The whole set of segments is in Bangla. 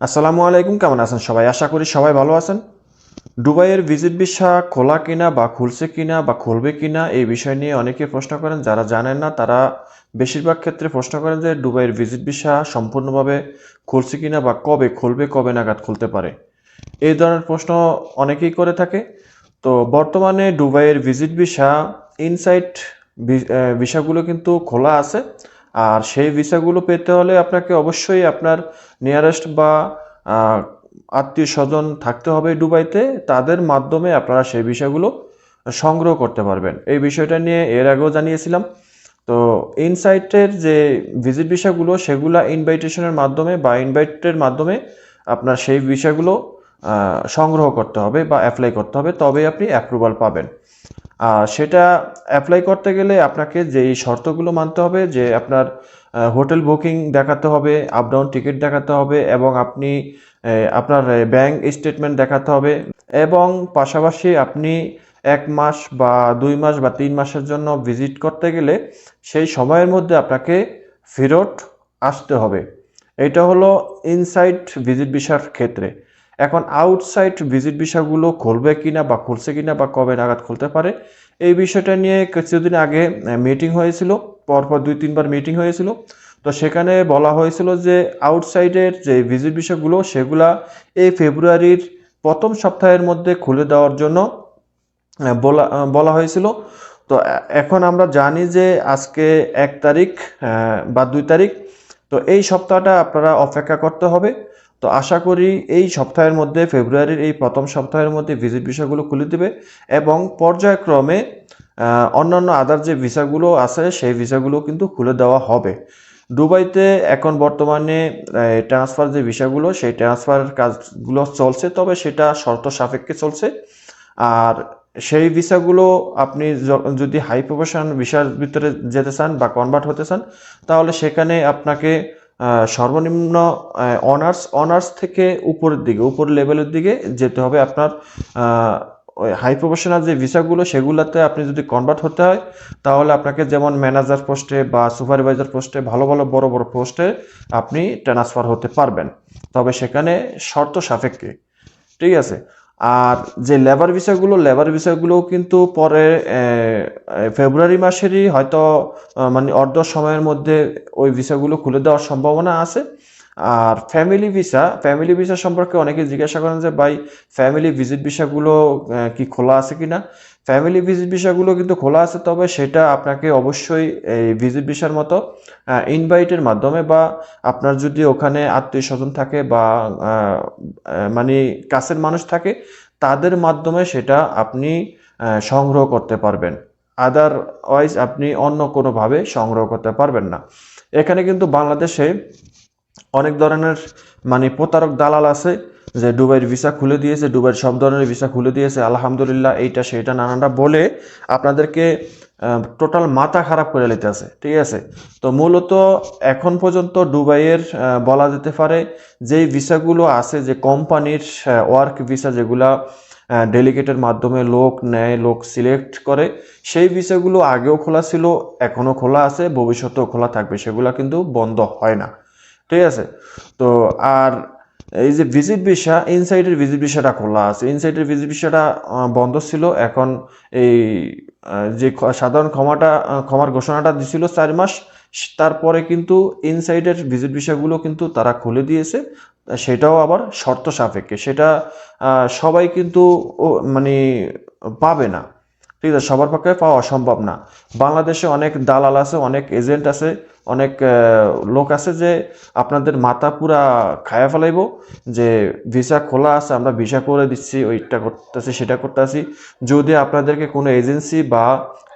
আসসালামু আলাইকুম, কেমন আছেন সবাই? আশা করি সবাই ভালো আছেন। দুবাইয়ের ভিজিট ভিসা খোলা কিনা বা খুলছে কিনা বা খুলবে কিনা এই বিষয় নিয়ে অনেকে প্রশ্ন করেন। যারা জানেন না, তারা বেশিরভাগ ক্ষেত্রে প্রশ্ন করেন যে দুবাইয়ের ভিজিট ভিসা সম্পূর্ণভাবে খুলছে কিনা বা কবে খুলবে, কবে নাগাদ খুলতে পারে। এই ধরনের প্রশ্ন অনেকেই করে থাকে। তো বর্তমানে দুবাইয়ের ভিজিট ভিসা ইনসাইট ভিসাগুলো কিন্তু খোলা আছে। আর সেই ভিসাগুলো পেতে হলে আপনাকে অবশ্যই আপনার নিয়ারেস্ট বা আত্মীয় স্বজন থাকতে হবে দুবাইতে। তাদের মাধ্যমে আপনারা সেই বিষয়গুলো সংগ্রহ করতে পারবেন। এই বিষয়টা নিয়ে এর আগেও জানিয়েছিলাম। তো ইনসাইটের যে ভিজিট ভিসাগুলো, সেগুলো ইনভাইটেশনের মাধ্যমে বা ইনভাইটের মাধ্যমে আপনার সেই বিষয়গুলো সংগ্রহ করতে হবে বা অ্যাপ্লাই করতে হবে, তবেই আপনি অ্যাপ্রুভাল পাবেন। আর সেটা অ্যাপ্লাই করতে গেলে আপনাকে যেই শর্তগুলো মানতে হবে, যে আপনার হোটেল বুকিং দেখাতে হবে আপ ডাউন টিকিট দেখাতে হবে এবং আপনি আপনার ব্যাংক স্টেটমেন্ট দেখাতে হবে এবং পাশাপাশি আপনি এক মাস বা দুই মাস বা তিন মাসের জন্য ভিজিট করতে গেলে সেই সময়ের মধ্যে আপনাকে ফেরত আসতে হবে। এটা হলো ইনসাইড ভিজিট ভিসার ক্ষেত্রে। এখন আউটসাইড ভিজিট ভিসাগুলো খুলবে কিনা বা খুলছে কিনা বা কবে নাগাদ খুলতে পারে, এই বিষয়টা নিয়ে কিছুদিন আগে মিটিং হয়েছিল, পরপর দুই তিনবার মিটিং হয়েছিল। তো সেখানে বলা হয়েছিল যে আউটসাইডের যে ভিজিট ভিসাগুলো সেগুলা এই ফেব্রুয়ারির প্রথম সপ্তাহের মধ্যে খুলে দেওয়ার জন্য বলা বলা হয়েছিল। তো এখন আমরা জানি যে আজকে এক তারিখ বা দুই তারিখ। তো এই সপ্তাহটা আপনারা অপেক্ষা করতে হবে। তো আশা করি এই সপ্তাহের মধ্যে, ফেব্রুয়ারির এই প্রথম সপ্তাহের মধ্যে ভিজিট ভিসাগুলো খুলে দেবে এবং পর্যায়ক্রমে অন্যান্য আদার যে ভিসাগুলো আছে, সেই ভিসাগুলো কিন্তু খুলে দেওয়া হবে। দুবাইতে এখন বর্তমানে ট্রান্সফার যে ভিসাগুলো সেই ট্রান্সফারের কাজগুলো চলছে, তবে সেটা শর্ত সাপেক্ষে চলছে। আর সেই ভিসাগুলো আপনি যদি হাই প্রফেশন ভিসার ভিতরে যেতে চান বা কনভার্ট হতে চান, তাহলে সেখানে আপনাকে সর্বনিম্ন অনার্স অনার্স থেকে উপরের দিকে উপর লেভেলের দিকে যেতে হবে। আপনার ওই হাই প্রফেশনাল যে ভিসাগুলো সেগুলোতে আপনি যদি কনভার্ট হতে হয়, তাহলে আপনাকে যেমন ম্যানেজার পোস্টে বা সুপারভাইজার পোস্টে ভালো ভালো, বড় বড় পোস্টে আপনি ট্রান্সফার হতে পারবেন। তবে সেখানে শর্ত সাপেক্ষে। ঠিক আছে? আর যে লেবার ভিসাগুলো লেবার ভিসাগুলোও কিন্তু পরে ফেব্রুয়ারি মাসেরই হয়তো মানে অর্ধ সময়ের মধ্যে ওই ভিসাগুলো খুলে দেওয়ার সম্ভাবনা আছে। আর ফ্যামিলি ভিসা ফ্যামিলি ভিসা সম্পর্কে অনেকে জিজ্ঞাসা করেন যে, ভাই ফ্যামিলি ভিজিট ভিসাগুলো কি খোলা আছে কিনা? ফ্যামিলি ভিজিট ভিসাগুলো কিন্তু খোলা আছে, তবে সেটা আপনাকে অবশ্যই এই ভিজিট ভিসার মতো ইনভাইটের মাধ্যমে বা আপনার যদি ওখানে আত্মীয় স্বজন থাকে বা মানে কাছের মানুষ থাকে, তাদের মাধ্যমে সেটা আপনি সংগ্রহ করতে পারবেন। আদারওয়াইজ আপনি অন্য কোনোভাবে সংগ্রহ করতে পারবেন না। এখানে কিন্তু বাংলাদেশে অনেক ধরনের মানে প্রতারক দালাল আছে যে দুবাইয়ের ভিসা খুলে দিয়েছে, দুবাইয়ের সব ধরনের ভিসা খুলে দিয়েছে। আলহামদুলিল্লাহ এইটা সেইটা নানানটা বলে আপনাদেরকে টোটাল মাথা খারাপ করে আছে। ঠিক আছে? তো মূলত এখন পর্যন্ত দুবাইয়ের বলা যেতে পারে যেই ভিসাগুলো আছে, যে কোম্পানির ওয়ার্ক ভিসা যেগুলা ডেলিগেটের মাধ্যমে লোক নেয়, লোক সিলেক্ট করে, সেই ভিসাগুলো আগেও খোলা ছিল এখনও খোলা আছে, ভবিষ্যতেও খোলা থাকবে, সেগুলো কিন্তু বন্ধ হয় না। ঠিক আছে? তো আর এই যে ভিজিট ভিসা ইনসাইডের ভিজিট ভিসাটা খোলা আছে। ইনসাইডের ভিজিট ভিসাটা বন্ধ ছিল। এখন এই যে সাধারণ ক্ষমাটা ক্ষমার ঘোষণাটা দিছিল চার মাস। তারপরে কিন্তু ইনসাইডের ভিজিট ভিসাগুলো কিন্তু তারা খুলে দিয়েছে। সেটাও আবার শর্ত সাপেক্ষে। সেটা সবাই কিন্তু মানে পাবে না। ঠিক আছে, সবার পক্ষে পাওয়া সম্ভব না। বাংলাদেশে অনেক দালাল আছে, অনেক এজেন্ট আছে, অনেক লোক আছে যে আপনাদের মাথা পুরা খায়া ফেলাইব, যে ভিসা খোলা আছে, আমরা ভিসা করে দিচ্ছি, ওইটা করতেছি, সেটা করতেছি। যদি আপনাদেরকে কোনো এজেন্সি বা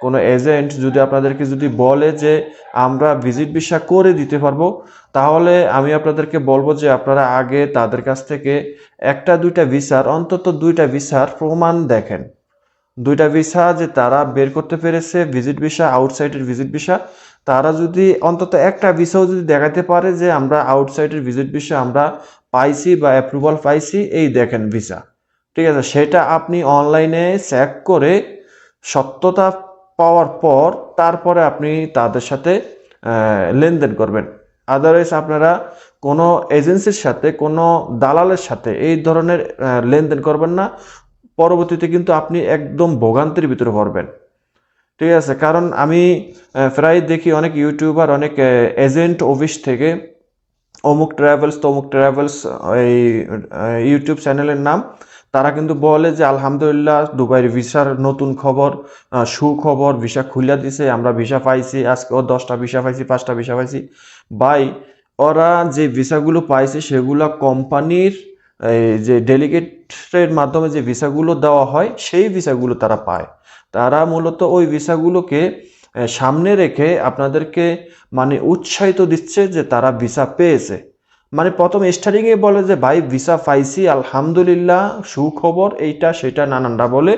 কোনো এজেন্ট যদি আপনাদেরকে যদি বলে যে আমরা ভিজিট ভিসা করে দিতে পারব, তাহলে আমি আপনাদেরকে বলব যে আপনারা আগে তাদের কাছ থেকে একটা দুইটা ভিসার, অন্তত দুইটা ভিসার প্রমাণ দেখেন। দুইটা ভিসা যে তারা বের করতে পেরেছে ভিজিট ভিসা আউটসাইডের ভিজিট ভিসা তারা যদি অন্তত একটা ভিসাও যদি দেখাতে পারে যে আমরা আউটসাইডের ভিজিট ভিসা আমরা পাইছি বা অ্যাপ্রুভাল পাইছি, এই দেখেন ভিসা ঠিক আছে, সেটা আপনি অনলাইনে চেক করে সত্যতা পাওয়ার পর তারপরে আপনি তাদের সাথে লেনদেন করবেন। আদারওয়াইজ আপনারা কোনো এজেন্সির সাথে, কোনো দালালের সাথে এই ধরনের লেনদেন করবেন না। পরবর্তীতে কিন্তু আপনি একদম ভোগান্তির ভিতরে পড়বেন। ঠিক আছে, কারণ আমি প্রায় দেখি অনেক ইউটিউবার, অনেক এজেন্ট অফিস থেকে অমুক ট্রাভেলস তমুক ট্রাভেলস এই ইউটিউব চ্যানেলের নাম, তারা কিন্তু বলে যে, আলহামদুলিল্লাহ, দুবাইয়ের ভিসার নতুন খবর সুখবর, ভিসা খুলে দিছে, আমরা ভিসা পাইছি, আজকে ও দশটা ভিসা পাইছি, পাঁচটা ভিসা পাইছি। বাই ওরা যে ভিসাগুলো পাইছে, সেগুলো কোম্পানির, এই, যে ডেলিগেটের মাধ্যমে যে ভিসাগুলো দেওয়া হয়, সেই ভিসাগুলো তারা পায়। তারা মূলত ওই ভিসাগুলোকে সামনে রেখে আপনাদেরকে মানে উৎসাহিত দিচ্ছে যে তারা ভিসা পেয়েছে। মানে প্রথম স্টার্টিংয়ে বলে যে, ভাই, ভিসা পাইছি, আলহামদুলিল্লাহ, সুখবর, এইটা, সেটা, নানানটা বলে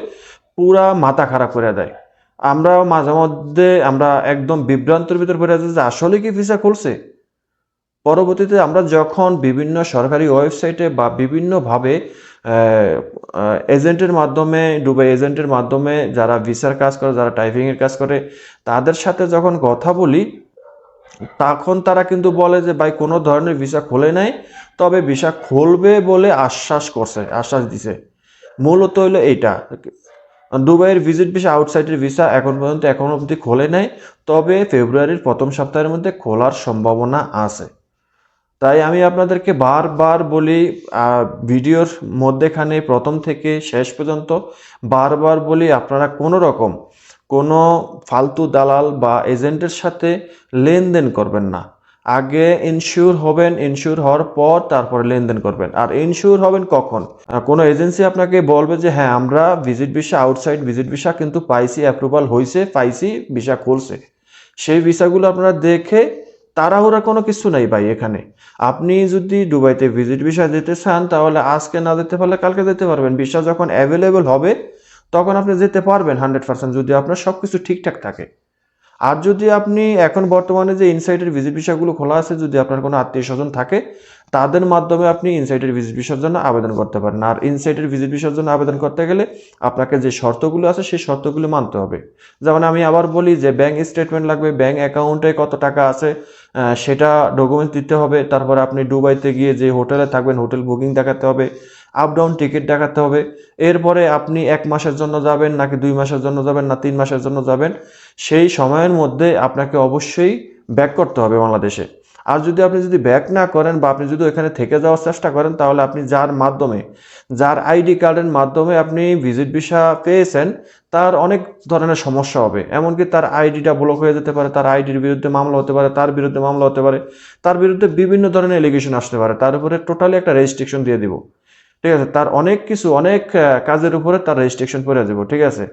পুরা মাথা খারাপ করে দেয়। আমরা মাঝে মধ্যে, আমরা একদম বিভ্রান্তের ভিতর পড়ে যাচ্ছি যে, আসলে কি ভিসা খুলছে? পরবর্তীতে আমরা যখন বিভিন্ন সরকারি ওয়েবসাইটে বা বিভিন্নভাবে এজেন্টের মাধ্যমে ডুবে এজেন্টের মাধ্যমে যারা ভিসার কাজ করে, যারা টাইপিংয়ের কাজ করে, তাদের সাথে যখন কথা বলি, তখন তারা কিন্তু বলে যে, ভাই, কোনো ধরনের ভিসা খোলে নাই, তবে ভিসা খুলবে বলে আশ্বাস করছে, আশ্বাস দিছে। মূলত হলো এইটা। দুবাইয়ের ভিজিট ভিসা আউটসাইডের ভিসা এখন পর্যন্ত এখন অবধি খোলে নাই, তবে ফেব্রুয়ারির প্রথম সপ্তাহের মধ্যে খোলার সম্ভাবনা আছে। তাই আমি আপনাদেরকে বারবার বলি ভিডিওর মধ্যেখানে প্রথম থেকে শেষ পর্যন্ত বারবার বলি, আপনারা কোনো রকম কোনো ফালতু দালাল বা এজেন্টের সাথে লেনদেন করবেন না। আগে ইনশিওর হবেন ইনশিওর হওয়ার পর তারপরে লেনদেন করবেন। আর ইনশিওর হবেন কখন? কোনো এজেন্সি আপনাকে বলবে যে হ্যাঁ আমরা visit visa outside visit visa কিন্তু পাইছি অ্যাপ্রুভাল হয়েছে পাইছি ভিসা খুলছে। সেই ভিসাগুলো আপনারা দেখে তাড়াহুড়া কোনো কিছু নাই ভাই এখানে। আপনি যদি দুবাইতে ভিজিট ভিসা যেতে চান, তাহলে আজকে না যেতে পারলে কালকে যেতে পারবেন। ভিসা যখন অ্যাভেলেবল হবে, তখন আপনি যেতে পারবেন হান্ড্রেড পার্সেন্ট যদি আপনার সব কিছু ঠিকঠাক থাকে। আর যদি আপনি এখন বর্তমানে যে ইনসাইটের ভিজিট ভিসাগুলো খোলা আছে, যদি আপনার কোনো আত্মীয় স্বজন থাকে, তাদের মাধ্যমে আপনি ইনসাইটের ভিজিট ভিসার জন্য আবেদন করতে পারেন। আর ইনসাইটের ভিজিট ভিসার জন্য আবেদন করতে গেলে আপনাকে যে শর্তগুলো আছে, সেই শর্তগুলো মানতে হবে। যেমন আমি আবার বলি যে ব্যাংক স্টেটমেন্ট লাগবে ব্যাংক অ্যাকাউন্টে কত টাকা আছে সেটা ডকুমেন্টস দিতে হবে। তারপরে আপনি দুবাইতে গিয়ে যে হোটেলে থাকবেন, হোটেল বুকিং দেখাতে হবে আপ ডাউন টিকিট দেখাতে হবে। এরপরে আপনি এক মাসের জন্য যাবেন, নাকি দুই মাসের জন্য যাবেন, না তিন মাসের জন্য যাবেন। সেই সময়ের মধ্যে আপনাকে অবশ্যই ব্যাক করতে হবে বাংলাদেশে। আর যদি আপনি যদি ব্যাক না করেন বা আপনি যদি এখানে থেকে যাওয়ার চেষ্টা করেন, তাহলে আপনি যার মাধ্যমে, যার আইডি কার্ডের মাধ্যমে আপনি ভিজিট ভিসা পেয়েছেন, তার অনেক ধরনের সমস্যা হবে। এমনকি তার আইডিটা ব্লক হয়ে যেতে পারে, তার আইডির বিরুদ্ধে মামলা হতে পারে, তার বিরুদ্ধে মামলা হতে পারে, তার বিরুদ্ধে বিভিন্ন ধরনের এলিগেশন আসতে পারে। তার উপরে টোটালি একটা রেজিস্ট্রিকশন দিয়ে দিব। ঠিক আছে? তার অনেক কিছু, অনেক কাজের উপরে তার রেজিস্ট্রিকশন পড়ে যাব, ঠিক আছে?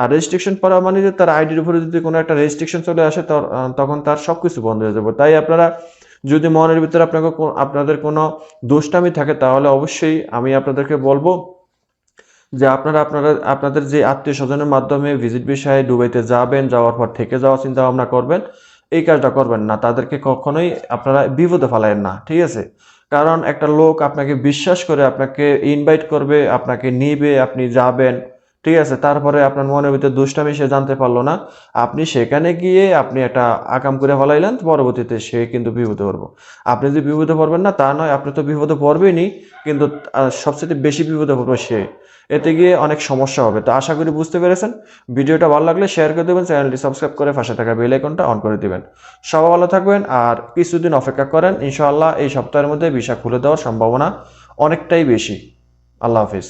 আর রেজিস্ট্রিকশন পড়া মানে যে তার আইডির উপরে যদি কোনো একটা রেজিস্ট্রিকশন চলে আসে তখন তার সব কিছু বন্ধ হয়ে যাবে। তাই আপনারা যদি মনের ভিতরে আপনাকে আপনাদের কোনো দুষ্টামি থাকে, তাহলে অবশ্যই আমি আপনাদেরকে বলব যে আপনারা আপনারা, আপনাদের যে আত্মীয় স্বজনের মাধ্যমে ভিজিট বিষয়ে দুবাইতে যাবেন, যাওয়ার পর থেকে যাওয়ার চিন্তা ভাবনা করবেন, এই কাজটা করবেন না। তাদেরকে কখনোই আপনারা বিপদে ফেলায়েন না, ঠিক আছে? কারণ একটা লোক আপনাকে বিশ্বাস করে আপনাকে ইনভাইট করবে আপনাকে নিবে আপনি যাবেন। ঠিক আছে, তারপরে আপনার মনের ভিতরে দুষ্টামি সে জানতে পারল না। আপনি সেখানে গিয়ে আপনি একটা আকাম করে ফেলাইলেন, পরবর্তীতে সে কিন্তু বিপদে পড়ব। আপনি যদি বিপদে পড়বেন না, তা নয়, আপনি তো বিপদে পড়বেনই, কিন্তু সবচেয়ে বেশি বিপদে পড়বে সে। এতে গিয়ে অনেক সমস্যা হবে। তো আশা করি বুঝতে পেরেছেন। ভিডিওটা ভালো লাগলে শেয়ার করে দেবেন, চ্যানেলটি সাবস্ক্রাইব করে পাশে থাকা বেল আইকনটা অন করে দেবেন। সবাই ভালো থাকবেন, আর কিছুদিন অপেক্ষা করেন, ইনশাআল্লাহ এই সপ্তাহের মধ্যে ভিসা খুলে দেওয়ার সম্ভাবনা অনেকটাই বেশি। আল্লাহ হাফিজ।